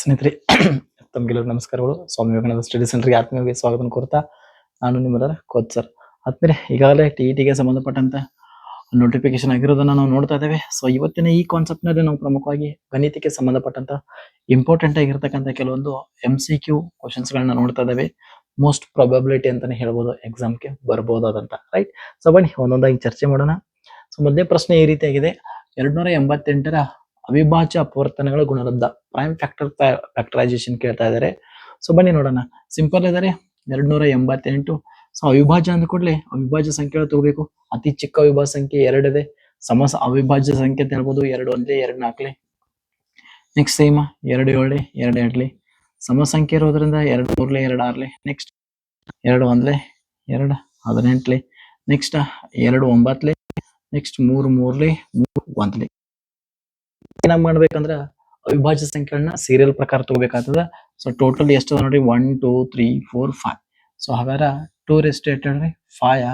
ಸ್ನೇಹಿತರೆ ತಮಗೆಲ್ಲರೂ ನಮಸ್ಕಾರಗಳು. ಸ್ವಾಮಿ ವಿವೇಕಾನಂದ ಸ್ಟಡಿ ಸೆಂಟರ್ಗೆ ಆತ್ಮೀಯವಾಗಿ ಸ್ವಾಗತ ಕೋರ್ತಾ ನಾನು ನಿಮ್ಮೆಲ್ಲರ ಕೋಚ್ ಸರ್. ಆದ್ಮೇಲೆ ಈಗಾಗಲೇ ಟಿ ಇ ಟಿಗೆ ಸಂಬಂಧಪಟ್ಟಂತ ನೋಟಿಫಿಕೇಶನ್ ಆಗಿರೋದನ್ನ ನಾವು ನೋಡ್ತಾ ಇದ್ದೇವೆ. ಸೊ ಇವತ್ತಿನ ಈ ಕಾನ್ಸೆಪ್ಟ್ನಲ್ಲಿ ನಾವು ಪ್ರಮುಖವಾಗಿ ಗಣಿತಕ್ಕೆ ಸಂಬಂಧಪಟ್ಟಂತ ಇಂಪಾರ್ಟೆಂಟ್ ಆಗಿರ್ತಕ್ಕಂಥ ಕೆಲವೊಂದು ಎಂ ಸಿ ಕ್ಯೂ ಕ್ವಶನ್ಸ್ ಗಳನ್ನ ನೋಡ್ತಾ ಇದ್ದೇವೆ. ಮೋಸ್ಟ್ ಪ್ರಾಬಬಿಲಿಟಿ ಅಂತಾನೆ ಹೇಳ್ಬೋದು ಎಕ್ಸಾಮ್ಗೆ ಬರ್ಬೋದಾದಂತ ರೈಟ್ ಸೊ ಬನ್ನಿ, ಒಂದೊಂದಾಗಿ ಚರ್ಚೆ ಮಾಡೋಣ. ಸೊ ಮೊದಲೇ ಪ್ರಶ್ನೆ ಈ ರೀತಿಯಾಗಿದೆ. ಎರಡ್ನೂರ ಎಂಬತ್ತೆಂಟರ ಅವಿಭಾಜ್ಯ ಅಪವರ್ತನಗಳ ಗುಣಲಬ್ಧ. ಪ್ರೈಮ್ ಫ್ಯಾಕ್ಟರ್ ಫ್ಯಾಕ್ಟರೈಸೇಷನ್ ಕೇಳ್ತಾ ಇದ್ದಾರೆ ಸೊ ಬನ್ನಿ ನೋಡೋಣ. ಸಿಂಪಲ್ ಇದಾರೆ. ಎರಡ್ನೂರ ಎಂಬತ್ತೆಂಟು. ಸೊ ಅವಿಭಾಜ್ಯ ಅಂದ ಕೂಡಲೇ ಅವಿಭಾಜ್ಯ ಸಂಖ್ಯೆ ತಗೋಬೇಕು. ಅತಿ ಚಿಕ್ಕ ಅವಿಭಾಜ್ಯ ಸಂಖ್ಯೆ ಎರಡಿದೆ ಸಮಸ ಅವಿಭಾಜ್ಯ ಸಂಖ್ಯೆ ಅಂತ ಹೇಳ್ಬೋದು. ಎರಡು ಒಂದೇ ಎರಡು ನಾಲ್ಕಲೆ. ನೆಕ್ಸ್ಟ್ ಸೇಮ ಎರಡು ಏಳೆ, ಎರಡು ಎಂಟ್ಲಿ. ಸಮ ಸಂಖ್ಯೆ ಇರೋದ್ರಿಂದ ಎರಡು ಮೂರ್ಲೆ, ಎರಡು ಆರ್ಲೆ. ನೆಕ್ಸ್ಟ್ ಎರಡು ಒಂದ್ಲೆ, ಎರಡು ಹದಿನೆಂಟ್ಲೆ. ನೆಕ್ಸ್ಟ್ ಎರಡು ಒಂಬತ್ಲೆ ನೆಕ್ಸ್ಟ್ ಮೂರು ಮೂರ್ಲೆ, ಮೂರು ಒಂದ್ಲೆ. ಏನ ಮಾಡ್ಬೇಕಂದ್ರ ಅವಿಭಾಜ್ಯ ಸಂಖ್ಯೆಗಳನ್ನ ಸೀರಿಯಲ್ ಪ್ರಕಾರ ತಗೋಬೇಕಾಗ್ತದ. ಸೊ ಟೋಟಲ್ ಎಷ್ಟು ನೋಡಿ one two three four five so ಹಾಗಾರ two rest eight ಹೇಳ್ರಿ. ಫೈವ್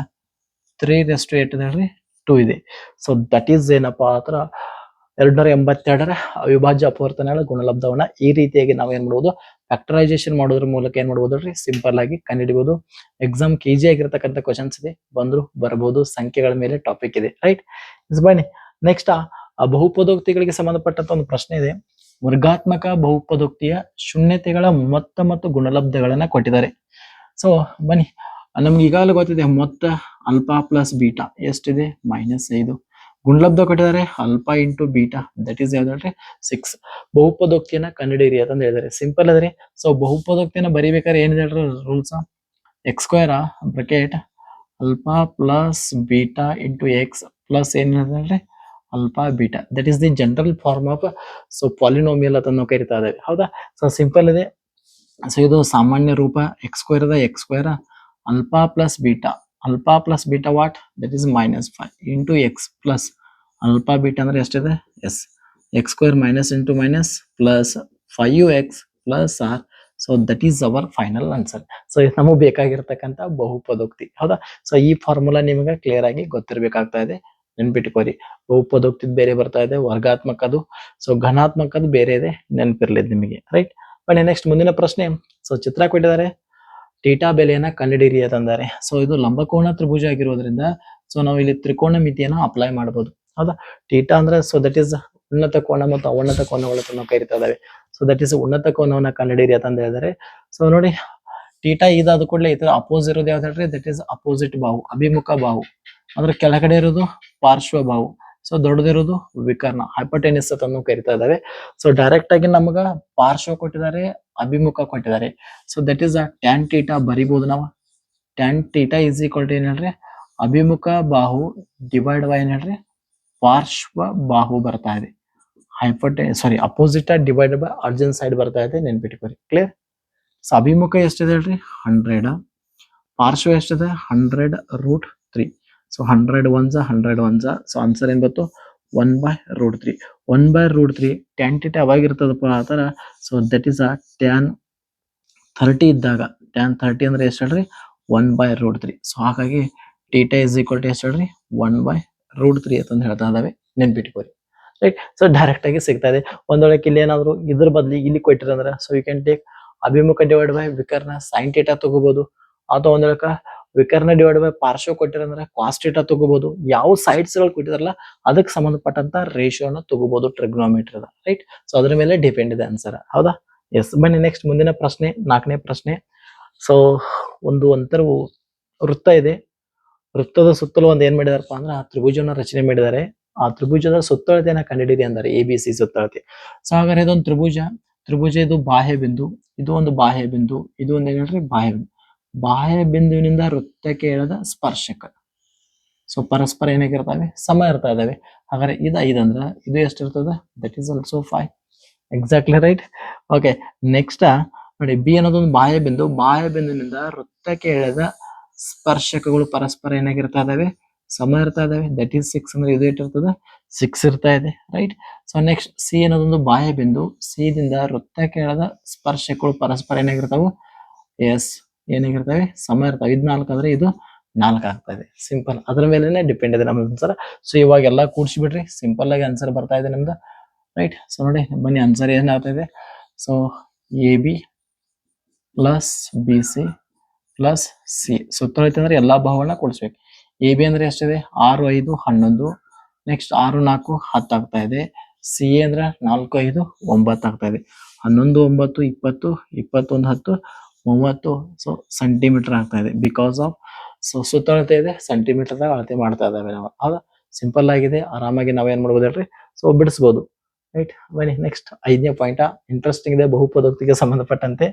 ತ್ರೀ ರೆಸ್ಟ್ ಏಟ್ ಹೇಳ್ರಿ. ಟೂ ಇದೆ. ಸೊ ದಟ್ ಈಸ್ ಏನಪ್ಪಾ ಆತರ ಎರಡ್ನೂರ ಎಂಬತ್ತೆರಡರ ಅವಿಭಾಜ್ಯ ಅಪವರ್ತನಗಳ ಗುಣಲಬ್ಧವನ್ನ ಈ ರೀತಿಯಾಗಿ ನಾವು ಏನ್ ಮಾಡ್ಬೋದು? ಫ್ಯಾಕ್ಟರೈಸೇಷನ್ ಮಾಡೋದ್ರ ಮೂಲಕ ಏನ್ ಮಾಡ್ಬೋದು ಸಿಂಪಲ್ ಆಗಿ ಕಂಡುಹಿಡಿಬಹುದು ಎಕ್ಸಾಮ್ ಕೆ ಜಿ ಆಗಿರ್ತಕ್ಕಂಥ ಕ್ವಶನ್ಸ್ ಇದೆ. ಬಂದ್ರು ಬರಬಹುದು ಸಂಖ್ಯೆಗಳ ಮೇಲೆ ಟಾಪಿಕ್ ಇದೆ. ರೈಟ್ ಇಸ್ ಬನ್ನಿ. ನೆಕ್ಸ್ಟ್ ಆ ಬಹುಪದೋಕ್ತಿಗಳಿಗೆ ಸಂಬಂಧಪಟ್ಟಂತ ಒಂದು ಪ್ರಶ್ನೆ ಇದೆ. ವರ್ಗಾತ್ಮಕ ಬಹುಪದೋಕ್ತಿಯ ಶೂನ್ಯತೆಗಳ ಮೊತ್ತ ಮತ್ತು ಗುಣಲಬ್ಧಗಳನ್ನ ಕೊಟ್ಟಿದ್ದಾರೆ. ಸೊ ಬನ್ನಿ. ನಮ್ಗೆ ಈಗಾಗಲೇ ಗೊತ್ತಿದೆ, ಮೊತ್ತ ಅಲ್ಫಾ ಪ್ಲಸ್ ಬೀಟಾ ಎಷ್ಟಿದೆ? ಮೈನಸ್ ಐದು. ಗುಣಲಬ್ಧ ಕೊಟ್ಟಿದ್ದಾರೆ alpha into beta that is ಯಾವ್ದು ಸಿಕ್ಸ್ ಬಹುಪದೋಕ್ತಿಯನ್ನ ಕಂಡುಹಿಡಿಯಿರಿ ಅಂತ ಹೇಳಿದ್ದಾರೆ. ಸಿಂಪಲ್ ಅದ್ರಿ. ಸೊ ಬಹುಪದೋಕ್ತಿಯನ್ನ ಬರಿಬೇಕಾದ್ರೆ ಏನಿದೆ ಹೇಳ್ರಿ rules x square bracket alpha plus beta into x plus ಏನಿದೆ alpha beta that is the general form of so polynomial ಅಂತ ನಾವು ಕರಿತಾ ಇದ್ದೇವೆ. ಹೌದಾ? ಸೊ ಸಿಂಪಲ್ ಇದೆ. ಸೊ ಇದು ಸಾಮಾನ್ಯ ರೂಪ ಎಕ್ಸ್ ಸ್ಕ್ವೇರ್ ಅದ x square alpha plus beta alpha plus beta what that is minus five into x plus alpha beta ಅಂದ್ರೆ ಎಷ್ಟಿದೆ? Yes x square minus into minus plus five x plus R so that is our final answer so ಇದು ನಮಗೆ ಬೇಕಾಗಿರ್ತಕ್ಕಂಥ ಬಹುಪದೋಕ್ತಿ. ಹೌದಾ? So ಈ formula ನಿಮಗೆ clear ಆಗಿ ಗೊತ್ತಿರಬೇಕಾಗ್ತಾ ಇದೆ. ನೆನ್ಪಿಟ್ಕೋರಿ. ಬಹುಪದೋಕ್ತಿದ್ ಬೇರೆ ಬರ್ತಾ ಇದೆ ವರ್ಗಾತ್ಮಕ ಅದು ಸೊ ಘನಾತ್ಮಕದು ಬೇರೆ ಇದೆ, ನೆನಪಿರ್ಲಿದ್ ನಿಮಗೆ ರೈಟ್ ಬನ್ನಿ ನೆಕ್ಸ್ಟ್ ಮುಂದಿನ ಪ್ರಶ್ನೆ. ಸೊ ಚಿತ್ರ ಕೊಟ್ಟಿದ್ದಾರೆ. ಟೀಟಾ ಬೆಲೆಯನ್ನ ಕಂಡುಹಿಡಿಯಿರಿ ಅಂತಂದಾರೆ. ಸೊ ಇದು ಲಂಬಕೋಣ ತ್ರಿಭುಜ ಆಗಿರೋದ್ರಿಂದ ಸೊ ನಾವು ಇಲ್ಲಿ ತ್ರಿಕೋಣ ಮಿತಿಯನ್ನ ಅಪ್ಲೈ ಮಾಡಬಹುದು ಹೌದಾ? ಟೀಟಾ ಅಂದ್ರೆ ಸೊ ದಟ್ ಇಸ್ ಉನ್ನತ ಕೋಣ ಮತ್ತು ಅವನ್ನತ ಕೋನಗಳು ಅಂತ ನಾವು ಕರಿತಾ ಇದಾವೆ ಸೊ ದಟ್ ಈಸ್ ಉನ್ನತ ಕೋನವನ್ನ ಕಂಡುಹಿಡಿಯಿರಿ ಅಂತ ಹೇಳಿದರೆ. ಸೊ ನೋಡಿ ಟೀಟಾ ಇದಾದ ಕೂಡಲೇ ಇದರ ಅಪೋಸ್ ಇರೋದು ಯಾವ್ದು ಹೇಳ್ರಿ? ದಟ್ ಈಸ್ ಅಪೋಸಿಟ್ ಬಾಹು ಅಭಿಮುಖ ಬಾಹು ಅದ್ರ ಕೆಳಗಡೆ ಇರೋದು ಪಾರ್ಶ್ವ ಬಾಹು ಸೊ ದೊಡ್ಡದಿರೋದು ವಿಕರ್ಣ. ಹೈಪರ್ಟೆನಿಸ್ ಅಂತ ಕರಿತಾ ಇದಾವೆ ಸೊ ಡೈರೆಕ್ಟ್ ಆಗಿ ನಮಗ ಪಾರ್ಶ್ವ ಕೊಟ್ಟಿದ್ದಾರೆ, ಅಭಿಮುಖ ಕೊಟ್ಟಿದ್ದಾರೆ. So that is a tan theta ಬರಿಬಹುದು ನಾವು. Tan theta is equal to ಏನ್ ಹೇಳ್ರಿ? ಅಭಿಮುಖ ಬಾಹು ಡಿವೈಡ್ ಬೈ ಏನ್ ಪಾರ್ಶ್ವ ಬಾಹು ಬರ್ತಾ ಇದೆ. ಹೈಪಟೆ sorry opposite divide by adjacent side ಬರ್ತಾ ಇದೆ. ನೆನ್ಪಿಟ್ಕೊರಿ ಕ್ಲಿಯರ್ ಸೊ ಅಭಿಮುಖ ಎಷ್ಟಿದೆ ಹೇಳ್ರಿ? ಹಂಡ್ರೆಡ್ ಪಾರ್ಶ್ವ ಎಷ್ಟಿದೆ? Hundred root three so hundred ones hundred ones so answer ಏನ್ ಬಂತು one by root three one by root three tan theta ಯಾವಾಗಿರ್ತದಪ್ಪ ಆ ಥರ? So that is a tan thirty ಇದ್ದಾಗ. ಟ್ಯಾನ್ ಥರ್ಟಿ ಅಂದ್ರೆ ಎಷ್ಟು ಹೇಳ್ರಿ? One by root three so ಹಾಗಾಗಿ theta is equal to ಎಷ್ಟು ಹೇಳ್ರಿ? ಒನ್ ಬೈ ರೂಟ್ ತ್ರೀ ಅಂತ ಹೇಳ್ತಾ ಇದಾವೆ. ನೆನ್ಪಿಟ್ಕೋರಿ. ರೈಟ್ ಸೊ ಡೈರೆಕ್ಟ್ ಆಗಿ ಸಿಗ್ತಾ ಇದೆ. ಒಂದೊಳಗೆ ಇಲ್ಲಿ ಏನಾದ್ರು ಇದ್ರ ಬದಲಿ ಇಲ್ಲಿ ಕೊಟ್ಟಿರಂದ್ರೆ ಸೊ ಯು ಕ್ಯಾನ್ ಟೇಕ್ ಅಭಿಮುಖ ಡಿವೈಡ್ ಬೈ ವಿಕರ್ನ ಸೈನ್ ಟೀಟಾ ತಗೋಬಹುದು ಅಥವಾ ಒಂದೊಳಕ ವಿಕರ್ಣ ಡಿವೈಡ್ ಬೈ ಪಾರ್ಶ್ವ ಕೊಟ್ಟಿರಂದ್ರೆ ಕಾಸ್ಟ್ ಟೀಟಾ ತಗೋಬಹುದು ಯಾವ ಸೈಡ್ಸ್ಗಳು ಕೊಟ್ಟಿದಾರಲ್ಲ ಅದಕ್ಕೆ ಸಂಬಂಧಪಟ್ಟಂತ ರೇಷಿಯೋನ ತಗೋಬಹುದು ಟ್ರಿಗ್ನೋಮೀಟರ್ ರೈಟ್ ಸೊ ಅದ್ರ ಮೇಲೆ ಡಿಪೆಂಡ್ ಇದೆ ಆನ್ಸರ್ ಹೌದಾ? ಎಸ್ ಬನ್ನಿ ನೆಕ್ಸ್ಟ್ ಮುಂದಿನ ಪ್ರಶ್ನೆ, ನಾಲ್ಕನೇ ಪ್ರಶ್ನೆ. ಸೊ ಒಂದು ಒಂಥರ ವೃತ್ತ ಇದೆ. ವೃತ್ತದ ಸುತ್ತಲೂ ಒಂದು ಏನ್ ಮಾಡಿದಾರಪ್ಪ ಅಂದ್ರೆ, ಆ ತ್ರಿಭುಜವನ್ನ ರಚನೆ ಮಾಡಿದ್ದಾರೆ. ಆ ತ್ರಿಭುಜದ ಸುತ್ತಳತೆಯನ್ನ ಕಂಡಿಡಿದೆ ಅಂದ್ರೆ ಎ ಬಿ ಸಿ ಸುತ್ತಳತೆ. ಸೊ ಹಾಗಾದ್ರೆ ಇದೊಂದು ತ್ರಿಭುಜ. ತ್ರಿಭುಜ ಇದು ಬಾಹ್ಯ ಬಿಂದು, ಇದು ಒಂದು ಬಾಹ್ಯ ಬಿಂದು, ಇದು ಒಂದು ಹೇಳ್ರಿ? ಬಾಹ್ಯ ಬಿಂದು. ಬಾಹ್ಯ ಬಿಂದುವಿನಿಂದ ವೃತ್ತಕ್ಕೆ ಇಳದ ಸ್ಪರ್ಶಕ. ಸೊ ಪರಸ್ಪರ ಏನಾಗಿರ್ತವೆ ಸಮ ಇರ್ತಾ ಇದಾವೆ. ಹಾಗಾದ್ರೆ ಇದು ಐದು ಅಂದ್ರ ಇದು ಎಷ್ಟಿರ್ತದ that is also five exactly right okay next ನೋಡಿ ಬಿ ಅನ್ನೋದೊಂದು ಬಾಹ್ಯ ಬಿಂದು. ಬಾಹ್ಯ ಬಿಂದುವಿನಿಂದ ವೃತ್ತಕ್ಕೆ ಎಳೆದ ಸ್ಪರ್ಶಕಗಳು ಪರಸ್ಪರ ಏನಾಗಿರ್ತಾ ಇದಾವೆ? ಸಮ ಇರ್ತಾ ಇದಾವೆ. ದಟ್ ಈಸ್ ಸಿಕ್ಸ್ ಅಂದ್ರೆ ಇದು ಇಟ್ಟಿರ್ತದ ಸಿಕ್ಸ್ ಇರ್ತಾ ಇದೆ ರೈಟ್ ಸೊ ನೆಕ್ಸ್ಟ್ ಸಿ ಅನ್ನೋದೊಂದು ಬಾಹ್ಯ ಬಿಂದು. ಸಿ ದಿಂದ ವೃತ್ತಕ್ಕೆ ಎಳೆದ ಸ್ಪರ್ಶಕಗಳು ಪರಸ್ಪರ ಏನಾಗಿರ್ತಾವು ಎಸ್ ಏನಾಗಿರ್ತವೆ? ಸಮಯ ಇರ್ತವೆ. ಇದು ನಾಲ್ಕು ಅಂದ್ರೆ ಇದು ನಾಲ್ಕು ಆಗ್ತದೆ. ಸಿಂಪಲ್ ಅದ್ರ ಮೇಲೆನೆ ಡಿಪೆಂಡ್ ಇದೆ ನಮ್ದು ಆನ್ಸರ್ ಸೊ ಇವಾಗ ಎಲ್ಲ ಕೂಡ್ಸಿ ಬಿಡ್ರಿ ಸಿಂಪಲ್ ಆಗಿ ಆನ್ಸರ್ ಬರ್ತಾ ಇದೆ ನಮ್ದು. ರೈಟ್ ಸೊ ನೋಡಿ, ಬನ್ನಿ ಆನ್ಸರ್ ಏನಾಗ್ತಾ ಇದೆ so A B plus B C plus C ಸುತ್ತ ಅಂದ್ರೆ ಎಲ್ಲಾ ಭಾವಗಳನ್ನ ಕೂಡಿಸ್ಬೇಕು. ಎ ಬಿ ಅಂದ್ರೆ ಎಷ್ಟಿದೆ? ಆರು, ಐದು, ಹನ್ನೊಂದು. ನೆಕ್ಸ್ಟ್ ಆರು, ನಾಲ್ಕು, ಹತ್ತು ಆಗ್ತಾ ಇದೆ. ಸಿ ಎ ಅಂದ್ರೆ ನಾಲ್ಕು, ಐದು, ಒಂಬತ್ತು ಆಗ್ತಾ ಇದೆ. ಹನ್ನೊಂದು, ಒಂಬತ್ತು, ಇಪ್ಪತ್ತು, ಇಪ್ಪತ್ತೊಂದು, ಹತ್ತು ಮೂವತ್ತು ಸೊ ಸೆಂಟಿಮೀಟರ್ ಆಗ್ತಾ ಇದೆ. ಬಿಕಾಸ್ ಆಫ್ ಸೊ ಸುತ್ತಳತೆ ಇದೆ ಸೆಂಟಿಮೀಟರ್ ಅಳತೆ ಮಾಡ್ತಾ ಇದ್ದಾವೆ ನಾವು. ಅದ ಸಿಂಪಲ್ ಆಗಿದೆ, ಆರಾಮಾಗಿ ನಾವೇನ್ ಮಾಡ್ಬೋದು ಹೇಳ್ರಿ? ಸೊ ಬಿಡಿಸ್ಬೋದು. ರೈಟ್ ಬನ್ನಿ ನೆಕ್ಸ್ಟ್ ಐದನೇ ಪಾಯಿಂಟ್ ಇಂಟ್ರೆಸ್ಟಿಂಗ್ ಇದೆ, ಬಹುಪದೋಕ್ತಿಗೆ ಸಂಬಂಧಪಟ್ಟಂತೆ.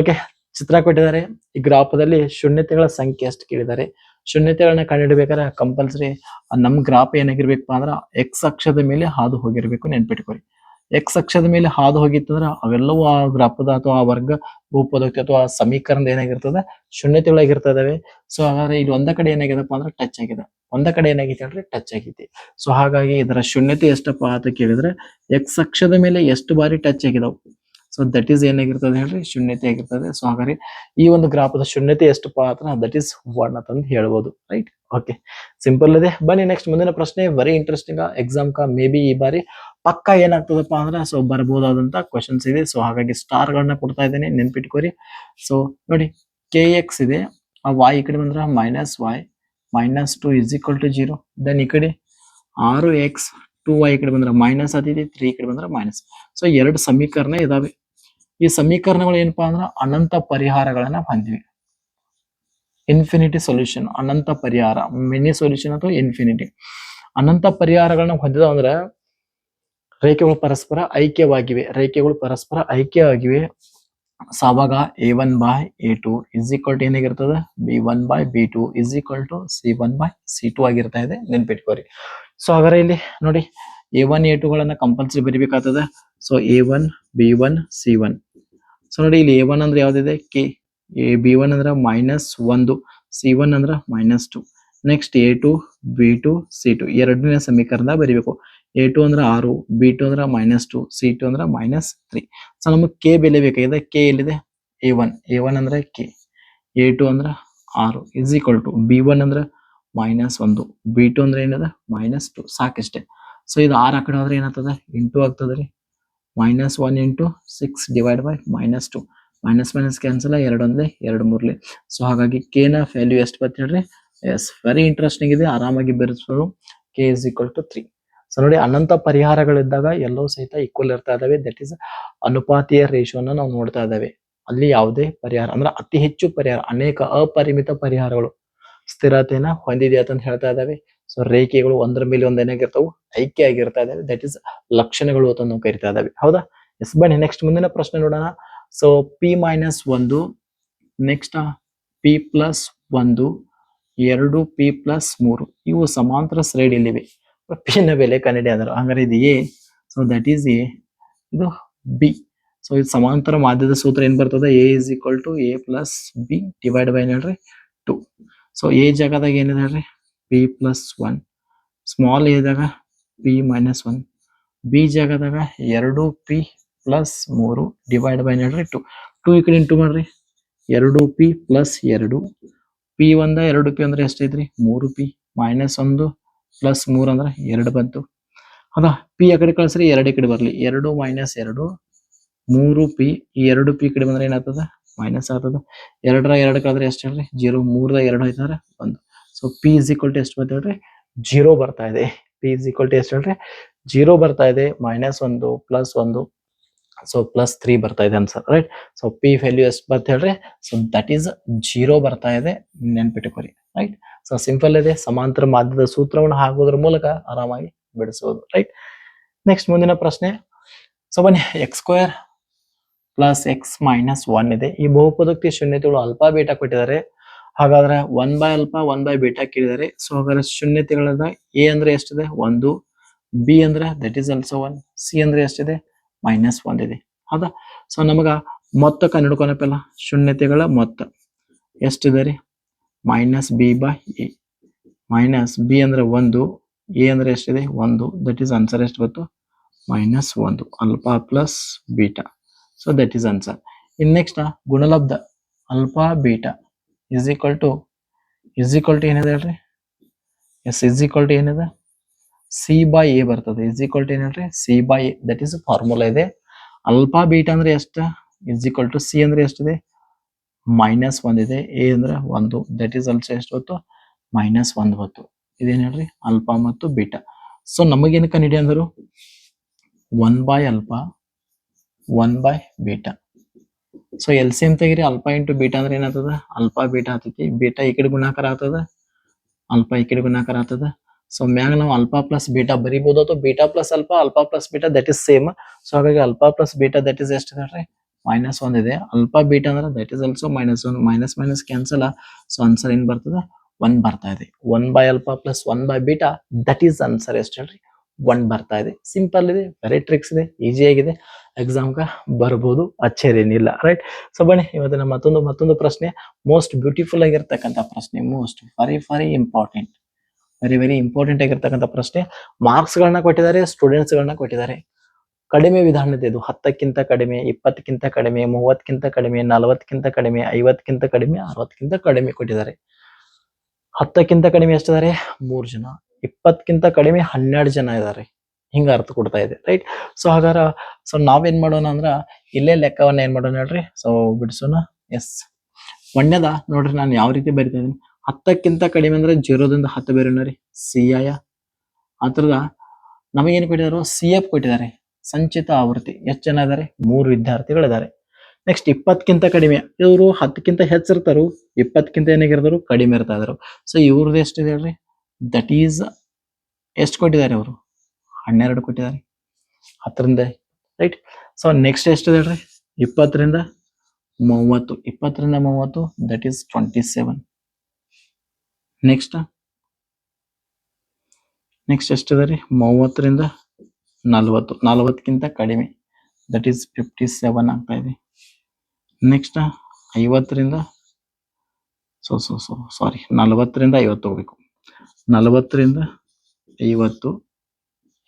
ಓಕೆ ಚಿತ್ರ ಕೊಟ್ಟಿದ್ದಾರೆ. ಈ ಗ್ರಾಪದಲ್ಲಿ ಶೂನ್ಯತೆಗಳ ಸಂಖ್ಯೆ ಎಷ್ಟು ಕೇಳಿದ್ದಾರೆ. ಶೂನ್ಯತೆಗಳನ್ನ ಕಂಡುಹಿಡಬೇಕಾದ್ರೆ ಕಂಪಲ್ಸರಿ ನಮ್ ಗ್ರಾಫ್ ಏನಾಗಿರ್ಬೇಕಪ್ಪ ಅಂದ್ರೆ ಎಕ್ಸ್ ಅಕ್ಷದ ಮೇಲೆ ಹಾದು ಹೋಗಿರ್ಬೇಕು ನೆನ್ಪಿಟ್ಕೊರಿ. ಎಕ್ಸ್ ಅಕ್ಷದ ಮೇಲೆ ಹಾದು ಹೋಗಿತ್ತಂದ್ರ ಅವೆಲ್ಲವೂ ಆ ಗ್ರಾಪದ ಅಥವಾ ಆ ವರ್ಗ ಭೂಪದಕ್ಕೆ ಅಥವಾ ಆ ಸಮೀಕರಣದ ಏನಾಗಿರ್ತದೆ? ಶೂನ್ಯತೆಗಳಾಗಿರ್ತದವೆ ಸೊ ಹಾಗಾದ್ರೆ ಇಲ್ಲಿ ಒಂದ ಕಡೆ ಏನಾಗಿದೆಪ್ಪ ಅಂದ್ರೆ ಟಚ್ ಆಗಿದೆ. ಒಂದ ಕಡೆ ಏನಾಗಿದೆ ಅಂದ್ರೆ ಟಚ್ ಆಗಿದೆ ಸೊ ಹಾಗಾಗಿ ಇದರ ಶೂನ್ಯತೆ ಎಷ್ಟಪ್ಪ ಅಂತ ಕೇಳಿದ್ರೆ ಎಕ್ಸ್ ಅಕ್ಷದ ಮೇಲೆ ಎಷ್ಟು ಬಾರಿ ಟಚ್ ಆಗಿದಾವ್? ಸೊ ದಟ್ ಈಸ್ ಏನಾಗಿರ್ತದೆ ಹೇಳ್ರಿ? ಶೂನ್ಯತೆ ಆಗಿರ್ತದೆ. ಸೊ ಹಾಗಾದ್ರೆ ಈ ಒಂದು ಗ್ರಾಪದ ಶೂನ್ಯತೆ ಎಷ್ಟಪ್ಪ ಅಂದ್ರೆ ದಟ್ ಈಸ್ ಒನ್ ಅಂತ ಹೇಳ್ಬೋದು. ರೈಟ್ ಓಕೆ ಸಿಂಪಲ್ ಇದೆ. ಬನ್ನಿ ನೆಕ್ಸ್ಟ್ ಮುಂದಿನ ಪ್ರಶ್ನೆ. ವೆರಿ ಇಂಟ್ರೆಸ್ಟಿಂಗ್ ಎಕ್ಸಾಮ್ ಕಾ ಮೇ ಬಿ ಈ ಬಾರಿ ಪಕ್ಕ ಏನಾಗ್ತದಪ್ಪ ಅಂದ್ರೆ ಸೊ ಬರಬಹುದಾದಂತ ಕ್ವಶನ್ಸ್ ಇದೆ. ಸೊ ಹಾಗಾಗಿ ಸ್ಟಾರ್ ಗಳನ್ನ ಕೊಡ್ತಾ ಇದ್ದೇನೆ. ನೆನ್ಪಿಟ್ಕೋರಿ ಸೊ ನೋಡಿ ಕೆ ಎಕ್ಸ್ ಇದೆ. ಆ ವಾಯ್ ಈ ಕಡೆ ಬಂದ್ರೆ minus Y minus two is equal to zero then ಈ ಕಡೆ ಆರು ಎಕ್ಸ್ ಟೂ ವೈ ಈ ಕಡೆ ಬಂದ್ರೆ ಮೈನಸ್ ಆದಿದೆ ತ್ರೀ ಈ ಕಡೆ ಬಂದ್ರೆ ಮೈನಸ್ ಸೊ ಎರಡು ಸಮೀಕರಣ ಇದಾವೆ. ಈ ಸಮೀಕರಣಗಳು ಏನಪ್ಪಾ ಅಂದ್ರೆ ಅನಂತ ಪರಿಹಾರಗಳನ್ನ ಹೊಂದಿವೆ. ಇನ್ಫಿನಿಟಿ ಸೊಲ್ಯೂಷನ್ ಅನಂತ ಪರಿಹಾರ ಮಿನಿ ಸೊಲ್ಯೂಷನ್ ಅಥವಾ ಇನ್ಫಿನಿಟಿ ಅನಂತ ಪರಿಹಾರಗಳನ್ನ ಹೊಂದಿದ ಅಂದ್ರೆ ರೇಖೆಗಳು ಪರಸ್ಪರ ಐಕ್ಯವಾಗಿವೆ. ರೇಖೆಗಳು ಪರಸ್ಪರ ಐಕ್ಯವಾಗಿವೆ. ಸಾವಾಗ A one by A two is equal to ಏನಾಗಿರ್ತದೆ B one by B two is equal to C one by C two ಆಗಿರ್ತಾ ಇದೆ. ನೆನ್ಪಿಟ್ಕೋರಿ. ಸೊ ಹಾಗಾದ್ರೆ ಇಲ್ಲಿ ನೋಡಿ ಎ ಒನ್ ಎ ಟು ಗಳನ್ನ compulsory ಬರಿಬೇಕಾಗ್ತದೆ? So A one B one C one so ನೋಡಿ ಇಲ್ಲಿ A one ಅಂದ್ರೆ ಯಾವ್ದಿದೆ? ಕೆ ಎ ಬಿ ಒನ್ ಅಂದ್ರೆ ಮೈನಸ್ ಒಂದು ಸಿ ಒನ್ ಅಂದ್ರೆ minus two next A two B two C two ಎರಡನೇ ಸಮೀಕರಣ ಬರಿಬೇಕು. ಎ ಟು ಅಂದ್ರೆ ಆರು ಬಿ ಟು ಅಂದ್ರೆ ಮೈನಸ್ ಟು ಸಿ ಟು ಅಂದ್ರೆ ಮೈನಸ್ ತ್ರೀ ಸೊ ನಮಗೆ ಕೆ ಬೆಲೆ ಬೇಕಾಗಿದೆ. ಕೆ ಎಲ್ಲಿದೆ? ಎ ಒನ್ ಎ ಒನ್ ಅಂದ್ರೆ ಕೆ ಎ ಟು ಅಂದ್ರೆ ಆರು. Is equal to B one ಅಂದ್ರೆ ಮೈನಸ್ ಒಂದು. ಬಿ ಟು ಅಂದ್ರೆ ಏನದ? ಮೈನಸ್ ಟು ಸಾಕಷ್ಟೇ. ಸೊ ಇದು ಆರ್ ಆ ಕಡೆ ಹೋದ್ರೆ ಏನಾಗ್ತದೆ? ಇಂಟು ಆಗ್ತದೆ ರೀ. Minus one into six divide by minus two minus minus cancel ಎರಡು ಒಂದೇ ಎರಡು ಮೂರ್ಲಿ. ಸೊ ಹಾಗಾಗಿ ಕೆ ನ ವ್ಯಾಲ್ಯೂ ಎಷ್ಟು ಬರ್ತೀನಿ ಹೇಳ್ರಿ? ಎಸ್ ವೆರಿ ಇಂಟ್ರೆಸ್ಟಿಂಗ್ ಇದೆ. ಆರಾಮಾಗಿ ಬೆರೆಸ್ಬೋದು. K is equal to three so ನೋಡಿ ಅನಂತ ಪರಿಹಾರಗಳಿದ್ದಾಗ ಎಲ್ಲವೂ ಸಹಿತ ಈಕ್ವಲ್ ಇರ್ತಾ ಇದಾವೆ. ದಟ್ ಈಸ್ ಅನುಪಾತೀಯ ರೇಷಿಯೋನ ನಾವು ನೋಡ್ತಾ ಇದ್ದಾವೆ ಅಲ್ಲಿ ಯಾವುದೇ ಪರಿಹಾರ, ಅಂದ್ರೆ ಅತಿ ಹೆಚ್ಚು ಪರಿಹಾರ, ಅನೇಕ ಅಪರಿಮಿತ ಪರಿಹಾರಗಳು ಸ್ಥಿರತೆಯನ್ನ ಹೊಂದಿದೆ ಅಂತ ಹೇಳ್ತಾ ಇದ್ದಾವೆ ಸೊ ರೇಖೆಗಳು ಒಂದರ ಮೇಲೆ ಒಂದ್ ಏನಾಗಿರ್ತಾವು ಐಕ್ಯ ಆಗಿರ್ತಾ ಇದಾವೆ. ದಟ್ ಇಸ್ ಲಕ್ಷಣಗಳು ಅಂತ ನಾವು ಕರಿತಾ ಇದಾವೆ. ಹೌದಾ? ಎಸ್ ಬನ್ನಿ ನೆಕ್ಸ್ಟ್ ಮುಂದಿನ ಪ್ರಶ್ನೆ ನೋಡೋಣ. ಸೊ ಪಿ ಮೈನಸ್ ಒಂದು ನೆಕ್ಸ್ಟ್ ಪಿ ಪ್ಲಸ್ ಒಂದು, ಎರಡು ಪಿ ಪ್ಲಸ್ ಮೂರು. ಇವು ಸಮಾಂತರ ಶ್ರೇಣಿಯಲ್ಲಿವೆ. ಪಿ ನ ಬೆಲೆ ಕನ್ನಡಿ ಅಂದ್ರೆ. ಹಂಗಾರೆ ಇದು A. So that is A. ಇದು ಬಿ. ಸೊ ಇದು ಸಮಾಂತರ ಮಾಧ್ಯದ ಸೂತ್ರ ಏನ್ ಬರ್ತದೆ? A is equal to A plus B divide by ನೋಡ್ರಿ ಟು. ಸೊ ಎ ಜಾಗದಾಗ ಏನಿದೆ ಹೇಳ್ರಿ? ಪಿ ಪ್ಲಸ್ ಒನ್ ಸ್ಮಾಲ್ ಎದಾಗ ಪಿ ಮೈನಸ್ ಒನ್ ಬಿ ಜಾಗದಾಗ ಎರಡು ಪಿ ಪ್ಲಸ್ ಮೂರು ಡಿವೈಡ್ ಬೈ ನೋಡ್ರಿ ಟು ಟು ಈ ಕಡೆ ಇಂಟು ಮಾಡ್ರಿ. ಎರಡು ಪಿ ಪ್ಲಸ್ ಎರಡು. ಪಿ ಒಂದ ಎರಡು ಪಿ ಅಂದ್ರೆ ಎಷ್ಟೈತ್ರಿ ಮೂರು ಪಿ ಮೈನಸ್ ಒಂದು ಪ್ಲಸ್ ಮೂರ್ ಅಂದ್ರೆ ಎರಡು ಬಂತು. ಅದ ಪಿ ಆ ಕಡೆ ಕಳಿಸ್ರಿ, ಎರಡು ಈ ಕಡೆ ಬರ್ಲಿ. ಎರಡು ಮೈನಸ್ ಎರಡು, ಮೂರು ಪಿ ಎರಡು ಪಿ ಕಡೆ ಬಂದ್ರೆ ಏನಾಗ್ತದ? ಮೈನಸ್ ಆಗ್ತದ. ಎರಡರ ಎರಡು ಕಳೆದ್ರೆ ಎಷ್ಟು ಹೇಳ್ರಿ? ಜೀರೋ. ಮೂರದ ಎರಡು ಐತಂದ್ರೆ ಒಂದು. So P is equal to ಎಷ್ಟು ಹೇಳ್ರಿ ಜೀರೋ ಬರ್ತಾ ಇದೆ. ಪಿ ಇಸ್ ಈಕ್ವಲ್ ಟು ಎಷ್ಟು ಹೇಳ್ರಿ ಜೀರೋ ಬರ್ತಾ ಇದೆ ಮೈನಸ್ ಒಂದು ಪ್ಲಸ್ ಒಂದು. ಸೊ ಪ್ಲಸ್ ತ್ರೀ ಬರ್ತಾ ಇದೆ answer right so P value ಎಷ್ಟು ಬರ್ತಾ ಹೇಳ್ರಿ ಸೊ ದಟ್ ಈಸ್ ಜೀರೋ ಬರ್ತಾ ಇದೆ ನೆನ್ಪಿಟ್ಟುಕೊರಿ ರೈಟ್ ಸೊ ಸಿಂಪಲ್ ಇದೆ, ಸಮಾಂತರ ಮಾಧ್ಯದ ಸೂತ್ರವನ್ನು ಹಾಕೋದ್ರ ಮೂಲಕ ಆರಾಮಾಗಿ ಬಿಡಿಸಬಹುದು ರೈಟ್ ನೆಕ್ಸ್ಟ್ ಮುಂದಿನ ಪ್ರಶ್ನೆ. ಸೊ ಬನ್ನಿ X square plus X minus one ಇದೆ. ಈ ಬಹುಪದಕ್ಕೆ ಶೂನ್ಯತೆಗಳು ಅಲ್ಪ ಬೀಟಾ ಕೊಟ್ಟಿದ್ದಾರೆ. ಹಾಗಾದ್ರೆ one by alpha one by beta ಕೇಳಿದರೆ ಸೊ ಹಾಗಾದ್ರೆ ಶೂನ್ಯತೆಗಳನ್ನ ಎ ಅಂದ್ರೆ ಎಷ್ಟಿದೆ? ಒಂದು. ಬಿ ಅಂದ್ರೆ that is also one C ಅಂದ್ರೆ ಎಷ್ಟಿದೆ? ಮೈನಸ್ ಇದೆ. ಹೌದಾ? ಸೊ ನಮಗ ಮೊತ್ತ ಕಂಡುಹಿಡ್ಕೊಳಪ್ಪಲ್ಲ ಶೂನ್ಯತೆಗಳ ಮೊತ್ತ. ಎಷ್ಟಿದೆ ರೀ? Minus B by A minus B ಅಂದ್ರೆ ಒಂದು. ಎ ಅಂದ್ರೆ ಎಷ್ಟಿದೆ? ಒಂದು. ದಟ್ ಈಸ್ ಆನ್ಸರ್ ಎಷ್ಟು ಗೊತ್ತು ಮೈನಸ್ ಒಂದು. Alpha plus beta so that is answer in next ಗುಣಲಬ್ಧ. Alpha beta is equal to is equal to ಏನಿದೆ ಹೇಳ್ರಿ? ಎಸ್ ಇಸ್ ಈಕ್ವಲ್ ಟು ಏನಿದೆ? ಸಿ ಬೈ ಎ ಬರ್ತದೆ. ಇಸ್ ಈಕ್ವಲ್ ಟು ಏನ್ C by A that is formula ಇದೆ. Alpha beta ಅಂದ್ರೆ ಎಷ್ಟು? Is equal to C ಅಂದ್ರೆ ಎಷ್ಟಿದೆ? ಮೈನಸ್ ಒಂದಿದೆ ಎ ಅಂದ್ರೆ ಒಂದು. ದಟ್ ಈಸ್ ಆಲ್ಸೋ ಎಷ್ಟು ಹೊತ್ತು? ಮೈನಸ್ ಒಂದು ಹೊತ್ತು. ಇದೇನ್ ಹೇಳ್ರಿ? ಅಲ್ಫಾ ಮತ್ತು ಬೀಟಾ ಸೊ ನಮಗೇನು ಕಂಡಿಡಿ ಅಂದರು? One by alpha one by beta so L C M ತೆಗಿರಿ ಅಲ್ಫಾ ಇಂಟು ಬೀಟಾ ಅಂದ್ರೆ ಏನಾಗ್ತದ? Alpha beta ಆತೈತಿ. ಬೀಟಾ ಈ ಕಡೆ ಗುಣಾಕಾರ ಆಗ್ತದ ಅಲ್ಫಾ ಈ ಕಡೆ ಗುಣಾಕಾರ ಆಗ್ತದ ಸೊ ಮ್ಯಾಗ ನಾವು ಅಲ್ಫಾ ಪ್ಲಸ್ ಬೀಟಾ ಬರಿಬಹುದು ಅಥವಾ beta plus alpha alpha plus beta that is same so ಹಾಗಾಗಿ alpha plus beta that is ಎಷ್ಟು ನೋಡ್ರಿ ಮೈನಸ್ ಒಂದ್ ಇದೆ. ಅಲ್ಫಾ ಬೀಟಾ ಅಂದ್ರೆ that is also minus one minus minus cancel so answer ಏನ್ ಬರ್ತದ? ಒನ್ ಬರ್ತಾ ಇದೆ. One by alpha plus one by beta that is answer ಎಷ್ಟು ಹೇಳ್ರಿ? ಒನ್ ಬರ್ತಾ ಇದೆ. ಸಿಂಪಲ್ ಇದೆ ವೆರಿ ಟ್ರಿಕ್ಸ್ ಇದೆ ಈಸಿ ಆಗಿದೆ. ಎಕ್ಸಾಮ್ಗ ಬರ್ಬೋದು ಅಚ್ಚೇರೇನಿಲ್ಲ ರೈಟ್ ಸೊ ಬನ್ನಿ ಇವತ್ತಿನ ಮತ್ತೊಂದು ಮತ್ತೊಂದು ಪ್ರಶ್ನೆ ಮೋಸ್ಟ್ ಬ್ಯೂಟಿಫುಲ್ ಆಗಿರ್ತಕ್ಕಂಥ ಪ್ರಶ್ನೆ most very very important very very important ಆಗಿರ್ತಕ್ಕಂಥ ಪ್ರಶ್ನೆ. ಮಾರ್ಕ್ಸ್ ಗಳನ್ನ ಕೊಟ್ಟಿದ್ದಾರೆ ಸ್ಟೂಡೆಂಟ್ಸ್ ಗಳನ್ನ ಕೊಟ್ಟಿದ್ದಾರೆ. ಕಡಿಮೆ ವಿಧಾನದ ಇದು, ಹತ್ತಕ್ಕಿಂತ ಕಡಿಮೆ, ಇಪ್ಪತ್ತಕ್ಕಿಂತ ಕಡಿಮೆ, ಮೂವತ್ತಕ್ಕಿಂತ ಕಡಿಮೆ, ನಲವತ್ತಕ್ಕಿಂತ ಕಡಿಮೆ, ಐವತ್ತಕ್ಕಿಂತ ಕಡಿಮೆ, ಅರವತ್ತಕ್ಕಿಂತ ಕಡಿಮೆ ಕೊಟ್ಟಿದ್ದಾರೆ. ಹತ್ತಕ್ಕಿಂತ ಕಡಿಮೆ ಎಷ್ಟಿದ್ದಾರೆ? ಮೂರು ಜನ. ಇಪ್ಪತ್ತಕ್ಕಿಂತ ಕಡಿಮೆ ಹನ್ನೆರಡು ಜನ ಇದ್ದಾರೆ ಹಿಂಗ ಅರ್ಥ ಕೊಡ್ತಾ ಇದೆ ರೈಟ್ ಸೊ ಹಾಗಾರ ಸೊ ನಾವೇನ್ ಮಾಡೋಣ ಅಂದ್ರ, ಇಲ್ಲೇ ಲೆಕ್ಕವನ್ನ ಏನ್ ಮಾಡೋಣ ಹೇಳ್ರಿ? ಸೊ ಬಿಡಿಸೋಣ? ಎಸ್ ಒಂದೇದ ನೋಡ್ರಿ ನಾನು ಯಾವ ರೀತಿ ಬರಿತಾ ಇದೀನಿ. ಹತ್ತಕ್ಕಿಂತ ಕಡಿಮೆ ಅಂದ್ರೆ ಜೀರೋದಿಂದ ಹತ್ತು ಬೇರೆ ರೀ ಸಿ ಐ ಆ ಥರದ ನಮಗೇನು ಕೊಟ್ಟಿದ್ದಾರೆ ಸಿ ಎಫ್ ಕೊಟ್ಟಿದ್ದಾರೆ ಸಂಚಿತ ಆವೃತ್ತಿ. ಎಷ್ಟು ಜನ ಇದ್ದಾರೆ ಮೂರು ವಿದ್ಯಾರ್ಥಿಗಳಿದ್ದಾರೆ ನೆಕ್ಸ್ಟ್ ಇಪ್ಪತ್ತಕ್ಕಿಂತ ಕಡಿಮೆ. ಇವರು ಹತ್ತಕ್ಕಿಂತ ಹೆಚ್ಚಿರ್ತಾರು, ಇಪ್ಪತ್ತಕ್ಕಿಂತ ಏನಾಗಿರ್ತಾರು, ಕಡಿಮೆ ಇರ್ತಾ ಇದ್ರು. ಸೊ ಇವ್ರದ್ದು ಎಷ್ಟಿದೆ ಹೇಳ್ರಿ? ದಟ್ ಈಸ್ ಎಷ್ಟು ಕೊಟ್ಟಿದ್ದಾರೆ ಅವರು? ಹನ್ನೆರಡು ಕೊಟ್ಟಿದ್ದಾರೆ. ಹತ್ತರಿಂದ ರೈಟ್ ಸೊ ನೆಕ್ಸ್ಟ್ ಎಷ್ಟು ಹೇಳ್ರಿ? ಇಪ್ಪತ್ತರಿಂದ ಮೂವತ್ತು. ಇಪ್ಪತ್ತರಿಂದ ಮೂವತ್ತು that is twenty seven next next ಎಷ್ಟಿದೆ ರೀ? ಮೂವತ್ತರಿಂದ ನಲ್ವತ್ತು. ನಲ್ವತ್ತಕ್ಕಿಂತ ಕಡಿಮೆ. ದಟ್ ಈಸ್ ಫಿಫ್ಟಿ ಸೆವೆನ್ ಆಗ್ತಾ ಇದೆ. ನೆಕ್ಸ್ಟ್ ಐವತ್ತರಿಂದ ಸೊ ಸೊ ಸೊ ಸಾರಿ ನಲವತ್ತರಿಂದ ಐವತ್ತು ಹೋಗ್ಬೇಕು. ನಲವತ್ತರಿಂದ ಐವತ್ತು,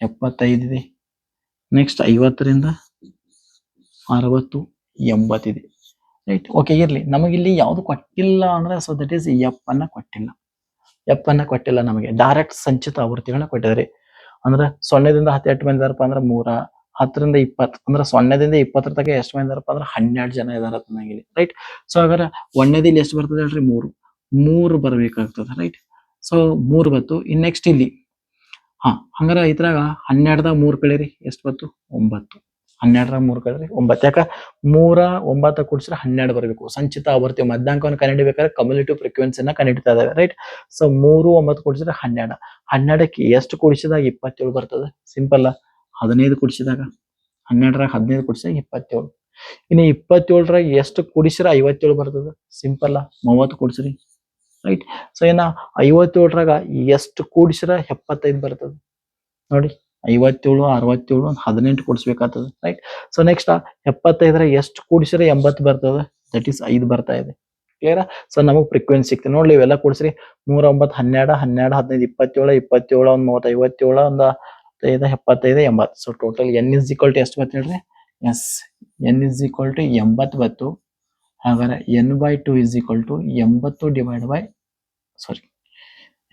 ಎಪ್ಪತ್ತೈದಿದೆ. ನೆಕ್ಸ್ಟ್ ಐವತ್ತರಿಂದ ಅರವತ್ತು, ಎಂಬತ್ತಿದೆ. ರೈಟ್ ಓಕೆ ಇರಲಿ. ನಮಗಿಲ್ಲಿ ಯಾವುದು ಕೊಟ್ಟಿಲ್ಲ ಅಂದ್ರೆ ಸೊ ದಟ್ ಈಸ್ ಎಫ್ ಅನ್ನ ಕೊಟ್ಟಿಲ್ಲ. ಎಫ್ ಅನ್ನ ಕೊಟ್ಟಿಲ್ಲ ನಮಗೆ. ಡೈರೆಕ್ಟ್ ಸಂಚಿತ ಆವೃತ್ತಿಗಳನ್ನ ಕೊಟ್ಟಿದ್ದಾರೆ. ಅಂದ್ರೆ ಸೊನ್ನೆದಿಂದ ಹತ್ತು ಎಷ್ಟು ಮಂದಿ ಇದಾರಪ್ಪ ಅಂದ್ರೆ ಮೂರ, ಹತ್ತರಿಂದ ಇಪ್ಪತ್ತು, ಅಂದ್ರೆ ಸೊನ್ನೆದಿಂದ ಇಪ್ಪತ್ತರ ತನಕ ಎಷ್ಟು ಮಂದಿ ಇದಾರಪ್ಪ ಅಂದ್ರೆ ಹನ್ನೆರಡು ಜನ ಇದಾರ ನನಗಿಲ್ಲಿ ರೈಟ್ ಸೊ ಹಾಗಾದ್ರೆ ಒಣ್ಣೆದಿಲ್ಲಿ ಎಷ್ಟು ಬರ್ತದೆ ಹೇಳ್ರಿ? ಮೂರು. ಮೂರು ಬರ್ಬೇಕಾಗ್ತದೆ. ರೈಟ್ ಸೊ ಮೂರು ಬತ್ತು ಇನ್ ನೆಕ್ಸ್ಟ್ ಇಲ್ಲಿ. ಹಾ, ಹಂಗಾರ ಇದ್ರಾಗ ಹನ್ನೆರಡದಾಗ ಮೂರ್ ಕಳೀರಿ. ಎಷ್ಟು ಬತ್ತು ಒಂಬತ್ತು. ಹನ್ನೆರಡರಾಗ ಮೂರ್ ಕಳೀರಿ. ಒಂಬತ್ತು. ಯಾಕ? ಮೂರ, ಒಂಬತ್ತ ಕೂಡಿಸಿದ್ರೆ ಹನ್ನೆರಡು ಬರಬೇಕು. ಸಂಚಿತ ಆವರ್ತಿ ಮಧ್ಯಾಂಕವನ್ನು ಕಂಡುಹಿಡಿಬೇಕಾದ್ರೆ ಕಮ್ಯುನಿಟಿವ್ ಫ್ರೀಕ್ವೆನ್ಸಿನ ಕಂಡುಹಿಡಿತಾ ಇದಾವೆ ರೈಟ್ ಸೊ ಮೂರು, ಒಂಬತ್ತು ಕೂಡಿಸಿದ್ರೆ ಹನ್ನೆರಡು. ಹನ್ನೆರಡಕ್ಕೆ ಎಷ್ಟು ಕೂಡಿಸಿದಾಗ ಇಪ್ಪತ್ತೇಳು ಬರ್ತದೆ? ಸಿಂಪಲ್ ಹದಿನೈದು ಕೂಡಿಸಿದಾಗ ಹನ್ನೆರಡರಾಗ ಹದಿನೈದು ಕೂಡಿಸಿದಾಗ ಇಪ್ಪತ್ತೇಳು. ಇನ್ನು ಇಪ್ಪತ್ತೇಳರಾಗ ಎಷ್ಟು ಕೂಡಿಸಿದ್ರೆ ಐವತ್ತೇಳು ಬರ್ತದೆ? ಸಿಂಪಲ್ ಮೂವತ್ತು ಕೂಡಿಸ್ರಿ. ರೈಟ್ ಸೊ ಏನ ಐವತ್ತೇಳರಾಗ ಎಷ್ಟು ಕೂಡಿಸಿರ ಎಪ್ಪತ್ತೈದು ಬರ್ತದೆ. ನೋಡಿ, ಐವತ್ತೇಳು, ಅರವತ್ತೇಳು, ಒಂದು ಹದಿನೆಂಟು ಕೂಡಿಸ್ಬೇಕಾಗ್ತದೆ. ರೈಟ್ ಸೊ ನೆಕ್ಸ್ಟ್ ಎಪ್ಪತ್ತೈದರ ಎಷ್ಟು ಕೂಡಿಸಿರ ಎಂಬತ್ತು ಬರ್ತದೆ. ದಟ್ ಈಸ್ ಐದು ಬರ್ತಾ ಇದೆ. ಕ್ಲಿಯರ್ ಸೊ ನಮಗೆ ಫ್ರೀಕ್ವೆನ್ಸಿ ಸಿಗ್ತದೆ ನೋಡ್ಲಿ, ಇವೆಲ್ಲ ಕೂಡಿಸ್ರಿ. ನೂರ ಒಂಬತ್ತು ಹನ್ನೆರಡು ಹನ್ನೆರಡು, ಹದಿನೈದು, ಇಪ್ಪತ್ತೇಳು ಇಪ್ಪತ್ತೇಳು, ಒಂದು ಮೂವತ್ತು ಐವತ್ತೇಳು ಒಂದು ಐದು ಎಪ್ಪತ್ತೈದು, ಎಂಬತ್ತು. So total N is equal to ಎಷ್ಟು ಹೇಳ್ರಿ? S N is equal to ಎಂಬತ್ತು ಬತ್ತು. ಹಾಗಾದ್ರೆ N by two is equal to ಎಂಬತ್ತು ಡಿವೈಡ್ ಬೈ ಸಾರಿ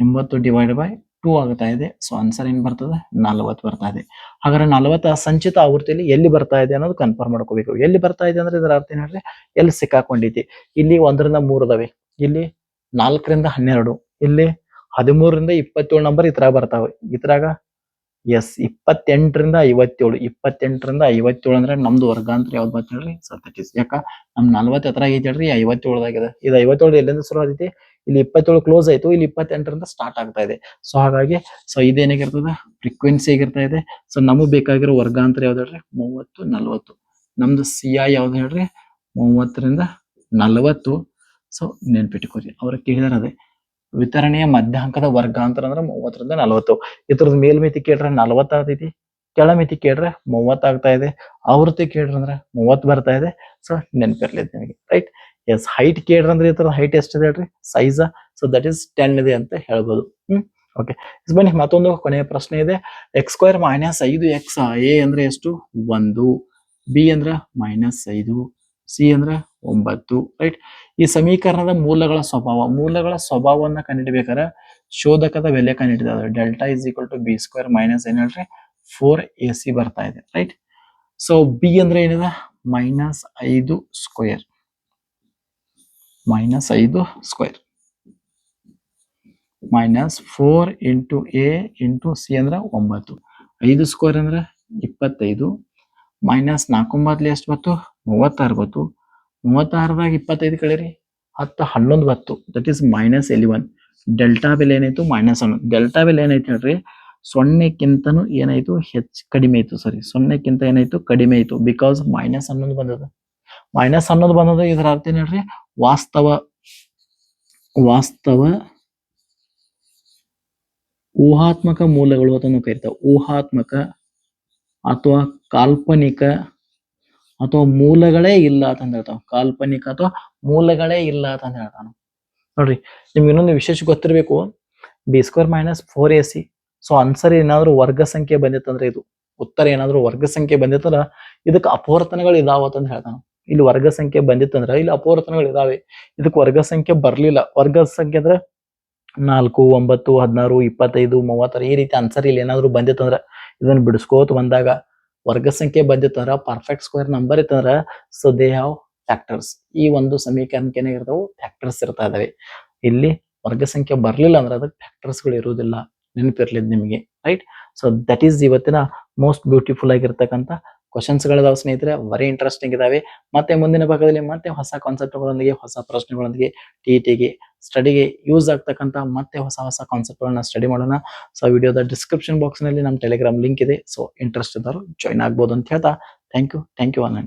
ಎಂಬತ್ತು ಡಿವೈಡ್ ಬೈ ಟೂ ಆಗ್ತಾ ಇದೆ. ಸೊ ಆನ್ಸರ್ ಏನ್ ಬರ್ತದೆ? ನಲವತ್ತು ಬರ್ತಾ ಇದೆ. ಹಾಗಾದ್ರೆ ನಲವತ್ತು ಸಂಚಿತ ಆವೃತ್ತಿಯಲ್ಲಿ ಎಲ್ಲಿ ಬರ್ತಾ ಇದೆ ಅನ್ನೋದು ಕನ್ಫರ್ಮ್ ಮಾಡ್ಕೋಬೇಕು. ಎಲ್ಲಿ ಬರ್ತಾ ಇದೆ ಅಂದ್ರೆ ಇದರ ಅರ್ಥ ಏನ್ ಹೇಳ್ರಿ, ಎಲ್ಲಿ ಸಿಕ್ಕಾಕೊಂಡೈತಿ ಇಲ್ಲಿ ಒಂದರಿಂದ ಮೂರು ಅದಾವೆ ಇಲ್ಲಿ ನಾಲ್ಕರಿಂದ ಹನ್ನೆರಡು, ಇಲ್ಲಿ ಹದಿಮೂರರಿಂದ ಇಪ್ಪತ್ತೇಳು ನಂಬರ್ ಇತರ ಬರ್ತಾವೆ. ಇದ್ರಾಗ ಎಸ್, ಇಪ್ಪತ್ತೆಂಟರಿಂದ ಐವತ್ತೇಳು. ಇಪ್ಪತ್ತೆಂಟರಿಂದ ಐವತ್ತೇಳು ಅಂದ್ರೆ ನಮ್ದು ವರ್ಗಾಂತರ ಯಾವ್ದು ಹೇಳ್ರಿ? ಸತಟೀಸ್ ಯಾಕ? ನಮ್ ನಲ್ವತ್ತು ಹತ್ರ ಐತಿ ಹೇಳ್ರಿ ಐವತ್ತೇಳದಾಗಿದೆ ಇದು ಐವತ್ತೇಳು ಎಲ್ಲಿಂದ ಶುರು ಆದೈತಿ? ಇಲ್ಲಿ ಇಪ್ಪತ್ತೇಳು ಕ್ಲೋಸ್ ಆಯ್ತು, ಇಲ್ಲಿ ಇಪ್ಪತ್ತೆಂಟರಿಂದ ಸ್ಟಾರ್ಟ್ ಆಗ್ತಾ ಇದೆ. ಸೊ ಹಾಗಾಗಿ ಸೊ ಇದೇನಾಗಿರ್ತದೆ? ಫ್ರೀಕ್ವೆನ್ಸಿ ಆಗಿರ್ತಾ ಇದೆ. ಸೊ ನಮಗ್ ಬೇಕಾಗಿರೋ ವರ್ಗಾಂತರ ಯಾವ್ದು ಹೇಳ್ರಿ? ಮೂವತ್ತು, ನಲ್ವತ್ತು. ನಮ್ದು ಸಿ ಐ ಯಾವ್ದು ಹೇಳ್ರಿ? ಮೂವತ್ತರಿಂದ ನಲವತ್ತು. ಸೊ ನೆನ್ಪಿಟ್ಕೋರಿ ಅವ್ರ ಕೇಳಿದಾರೆ ಅದೇ. ವಿತರಣೆಯ ಮಧ್ಯಾಂಕದ ವರ್ಗಾಂತರ ಅಂದ್ರೆ ಮೂವತ್ತರಿಂದ ನಲವತ್ತು. ಇದ್ರದ್ದು ಮೇಲ್ಮಿತಿ ಕೇಳ್ರೆ ನಲವತ್ತಾಗ್ತೈತಿ ಕೆಳಮಿತಿ ಕೇಳ್ರೆ ಮೂವತ್ತಾಗ್ತಾ ಇದೆ. ಆವೃತ್ತಿ ಕೇಳ್ರಿ ಅಂದ್ರೆ ಮೂವತ್ತು ಬರ್ತಾ ಇದೆ. ಸೊ ನೆನಪಿರ್ಲಿ ನಿಮಗೆ. ರೈಟ್ ಎಸ್ ಹೈಟ್ ಕೇಳ್ರಿ ಅಂದ್ರೆ ಇದ್ರ ಹೈಟ್ ಎಷ್ಟಿದೆ ಹೇಳ್ರಿ? Size so that is ten ಇದೆ ಅಂತ ಹೇಳ್ಬೋದು. ಹ್ಮ್? ಓಕೆ ಬನ್ನಿ, ಮತ್ತೊಂದು ಕೊನೆಯ ಪ್ರಶ್ನೆ ಇದೆ. ಎಕ್ಸ್ ಸ್ಕ್ವೇರ್ ಮೈನಸ್ ಐದು ಎಕ್ಸ್ ಎ ಅಂದ್ರೆ ಎಷ್ಟು? ಒಂದು. ಬಿ ಅಂದ್ರೆ ಮೈನಸ್ ಐದು. ಸಿ ಅಂದ್ರೆ ಒಂಬತ್ತು. ರೈಟ್ ಈ ಸಮೀಕರಣದ ಮೂಲಗಳ ಸ್ವಭಾವ. ಮೂಲಗಳ ಸ್ವಭಾವವನ್ನು ಕಂಡುಹಿಡಿಬೇಕಾದ್ರೆ ಶೋಧಕದ ಬೆಲೆ ಕಂಡಿಡಿದ delta is equal to B square minus ಏನ್ ಹೇಳ್ರಿ? ಫೋರ್ ಎ ಸಿ ಬರ್ತಾ ಇದೆ. ರೈಟ್ ಸೊ ಬಿ ಅಂದ್ರೆ ಏನಿದೆ? ಮೈನಸ್ ಐದು ಸ್ಕ್ವೇರ್ ಮೈನಸ್ ಐದು square minus four into A into C ಅಂದ್ರೆ ಒಂಬತ್ತು. ಐದು ಸ್ಕ್ವೇರ್ ಅಂದ್ರೆ ಇಪ್ಪತ್ತೈದು. ಮೈನಸ್ ನಾಲ್ಕೊಂಬತ್ಲಿ ಎಷ್ಟು ಬತ್ತು ಮೂವತ್ತಾರು ಬತ್ತು ಮೂವತ್ತಾರದಾಗ ಇಪ್ಪತ್ತೈದು ಕಳೀರಿ. ಹತ್ತು, ಹನ್ನೊಂದು ಬತ್ತು that is minus eleven delta ಬೆಲೆ ಏನಾಯ್ತು? ಮೈನಸ್ ಹನ್ನೊಂದು ಡೆಲ್ಟಾ ಬೆಲೆ ಏನಾಯ್ತು ಹೇಳ್ರಿ? ಸೊನ್ನೆಕ್ಕಿಂತನೂ ಏನಾಯ್ತು? ಹೆಚ್ಚು ಕಡಿಮೆ ಆಯಿತು. ಸಾರಿ ಸೊನ್ನೆಕ್ಕಿಂತ ಏನಾಯ್ತು? ಕಡಿಮೆ ಆಯಿತು. ಬಿಕಾಸ್ ಮೈನಸ್ ಹನ್ನೊಂದು ಬಂದದ. ಮೈನಸ್ ಹನ್ನೊಂದು ಬಂದದ ಇದ್ರ ಅರ್ಥ ಏನ್ ಹೇಳ್ರಿ? ವಾಸ್ತವ ವಾಸ್ತವ, ಊಹಾತ್ಮಕ ಮೂಲಗಳು ಅಂತ ಕರಿತಾವ. ಊಹಾತ್ಮಕ ಅಥವಾ ಕಾಲ್ಪನಿಕ ಅಥವಾ ಮೂಲಗಳೇ ಇಲ್ಲ ಅಂತ ಹೇಳ್ತಾವ ಕಾಲ್ಪನಿಕ ಅಥವಾ ಮೂಲಗಳೇ ಇಲ್ಲ ಅಂತ ಹೇಳ್ತಾನ. ನೋಡ್ರಿ, ನಿಮ್ಗೆ ಇನ್ನೊಂದು ವಿಶೇಷ ಗೊತ್ತಿರಬೇಕು. B square minus four A C so answer ಏನಾದ್ರು ವರ್ಗ ಸಂಖ್ಯೆ ಬಂದಿತ್ತಂದ್ರೆ ಇದು. ಉತ್ತರ ಏನಾದ್ರು ವರ್ಗ ಸಂಖ್ಯೆ ಬಂದಿತ್ತಂದ್ರ ಇದಕ್ಕೆ ಅಪವರ್ತನಗಳು ಇದಾವ ಅಂತ ಹೇಳ್ತಾನ. ಇಲ್ಲಿ ವರ್ಗ ಸಂಖ್ಯೆ ಅಂದ್ರೆ ಇಲ್ಲಿ ಅಪವರ್ತನಗಳು ಇದಾವೆ. ಇದಕ್ಕೆ ವರ್ಗ ಸಂಖ್ಯೆ ಬರ್ಲಿಲ್ಲ. ವರ್ಗ ಸಂಖ್ಯೆ ಅಂದ್ರೆ ನಾಲ್ಕು, ಒಂಬತ್ತು, ಹದಿನಾರು, ಇಪ್ಪತ್ತೈದು, ಮೂವತ್ತಾರು ಈ ರೀತಿ ಆನ್ಸರ್ ಇಲ್ಲಿ ಏನಾದ್ರು ಅಂದ್ರೆ ಇದನ್ನ ಬಿಡಿಸ್ಕೋತ ಬಂದಾಗ ವರ್ಗ ಸಂಖ್ಯೆ ಅಂದ್ರೆ ಪರ್ಫೆಕ್ಟ್ ಸ್ಕ್ವೇರ್ ನಂಬರ್ ಇತ್ತಂದ್ರೆ ಸೊ ದೇ ಹಾವ್ ಫ್ಯಾಕ್ಟರ್ಸ್ ಈ ಒಂದು ಸಮೀಕರಣಕ್ಕೆ ಏನಾಗಿರ್ತಾವೆ ಫ್ಯಾಕ್ಟರ್ಸ್ ಇರ್ತಾ ಇದಾವೆ. ಇಲ್ಲಿ ವರ್ಗ ಸಂಖ್ಯೆ ಬರ್ಲಿಲ್ಲ ಅಂದ್ರೆ ಅದಕ್ಕೆ ಫ್ಯಾಕ್ಟರ್ಸ್ಗಳು ಇರುವುದಿಲ್ಲ. ನೆನಪಿರ್ಲಿ ನಿಮಗೆ ರೈಟ್ ಸೊ ದಟ್ ಈಸ್ ಇವತ್ತಿನ ಮೋಸ್ಟ್ ಬ್ಯೂಟಿಫುಲ್ ಆಗಿರ್ತಕ್ಕಂಥ ಕ್ವಶನ್ಸ್ ಗಳಿದಾವೆ ಸ್ನೇಹಿತರೆ ವೆರಿ ಇಂಟ್ರೆಸ್ಟಿಂಗ್ ಇದಾವೆ. ಮತ್ತೆ ಮುಂದಿನ ಭಾಗದಲ್ಲಿ ಮತ್ತೆ ಹೊಸ ಕಾನ್ಸೆಪ್ಟ್ಗಳೊಂದಿಗೆ ಹೊಸ ಪ್ರಶ್ನೆಗಳೊಂದಿಗೆ ಟಿ ಟಿಗೆ ಸ್ಟಡಿಗೆ ಯೂಸ್ ಆಗ್ತಕ್ಕಂಥ ಮತ್ತೆ ಹೊಸ ಹೊಸ ಕಾನ್ಸೆಪ್ಟ್ಗಳನ್ನ ಸ್ಟಡಿ ಮಾಡೋಣ. ಸೊ ವಿಡಿಯೋದ ಡಿಸ್ಕ್ರಿಪ್ಷನ್ ಬಾಕ್ಸ್ನಲ್ಲಿ ನಮ್ಮ ಟೆಲಿಗ್ರಾಮ್ ಲಿಂಕ್ ಇದೆ. ಸೊ ಇಂಟ್ರೆಸ್ಟ್ ಇದ್ದವರು ಜಾಯ್ನ್ ಆಗ್ಬೋದು ಅಂತ ಹೇಳ್ತಾ thank you thank you all